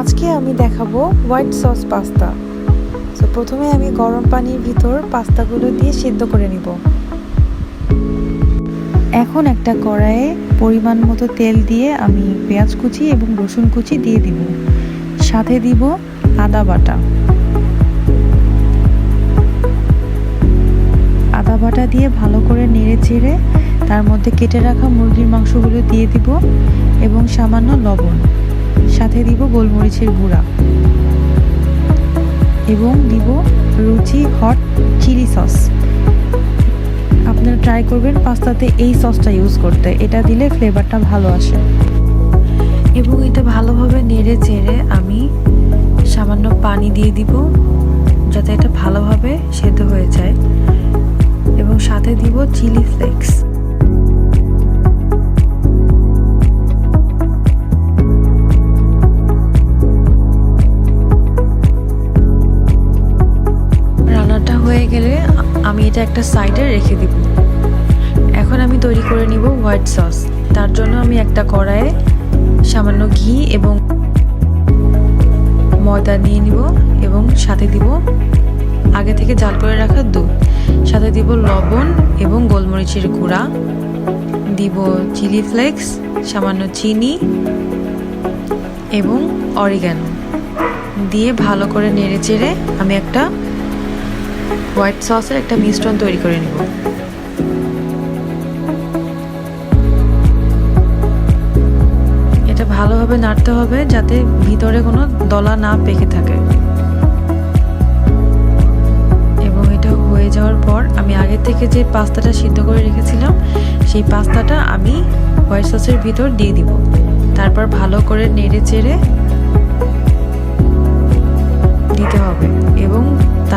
আজকে আমি দেখাবো হোয়াইট সস পাস্তা। তো প্রথমে আমি গরম পানির ভিতর পাস্তাগুলো দিয়ে সিদ্ধ করে নিব। এখন একটা কড়াইয়ে পরিমাণ মতো তেল দিয়ে আমি পেঁয়াজ কুচি এবং রসুন কুচি দিয়ে দিব। সাথে দিব আদা বাটা। আদা বাটা দিয়ে ভালো করে নেড়ে চেড়ে তার মধ্যে কেটে রাখা মুরগির মাংসগুলো দিয়ে দিব এবং সামান্য লবণ। সাথে দিব গোলমরিচের গুঁড়া। এবং দিব রুচি হট চিলি সস। আপনারা ট্রাই করবেন পাস্তাতে এই সসটা ইউজ করতে। এটা দিলে ফ্লেভারটা ভালো আসে। এবং এটা ভালোভাবে নেড়ে চেড়ে আমি সামান্য পানি দিয়ে দিব, যাতে এটা ভালোভাবে সেদ্ধ হয়ে যায়। এবং সাথে দিব চিলি ফ্লেক্স। আমি এটা একটা সাইডে রেখে দিব। এখন আমি তৈরি করে নিব হোয়াইট সস তার জন্য আমি একটা কড়াইয়ে সামান্য ঘি এবং ময়দা নিয়ে নিব এবং সাথে দিব আগে থেকে জাল করে রাখা দুধ। সাথে দিব লবণ এবং গোলমরিচের গুঁড়া। দিব চিলি ফ্লেক্স সামান্য চিনি এবং অরিগ্যানো দিয়ে ভালো করে নেড়ে চেড়ে আমি একটা হোয়াইট সসের একটা মিশ্রণ তৈরি করে নেব। এটা ভালোভাবে নাড়তে হবে যাতে ভিতরে কোনো দলা না পেকে থাকে। এবং এটা হয়ে যাওয়ার পর আমি আগে থেকে যে পাস্তাটা সিদ্ধ করে রেখেছিলাম, সেই পাস্তাটা আমি হোয়াইট সসের ভিতর দিয়ে দিব। তারপর ভালো করে নেড়ে চেড়ে দিতে হবে।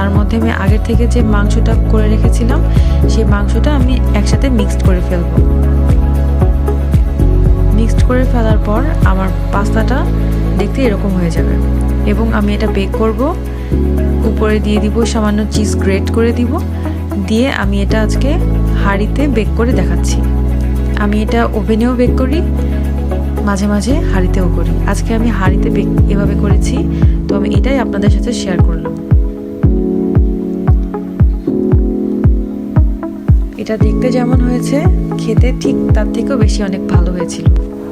তার মধ্যে আমি আগের থেকে যে মাংসটা করে রেখেছিলাম, সেই মাংসটা আমি একসাথে মিক্সড করে ফেলব। মিক্সড করে ফেলার পর আমার পাস্তাটা দেখতে এরকম হয়ে যাবে। এবং আমি এটা বেক করব। উপরে দিয়ে দিব সামান্য চিজ গ্রেট করে দিব। দিয়ে আমি এটা আজকে হাঁড়িতে বেক করে দেখাচ্ছি। আমি এটা ওভেনেও বেক করি, মাঝে মাঝে হাঁড়িতেও করি। আজকে আমি হাঁড়িতে বেক এভাবে করেছি। তো আমি এটাই আপনাদের সাথে শেয়ার করলাম। এটা দেখতে যেমন হয়েছে, খেতে ঠিক তার থেকেও বেশি অনেক ভালো হয়েছিল।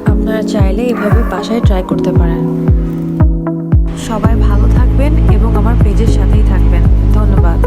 আপনারা চাইলে এভাবে বাসায় ট্রাই করতে পারেন। সবাই ভালো থাকবেন এবং আমার পেজের সাথেই থাকবেন। ধন্যবাদ।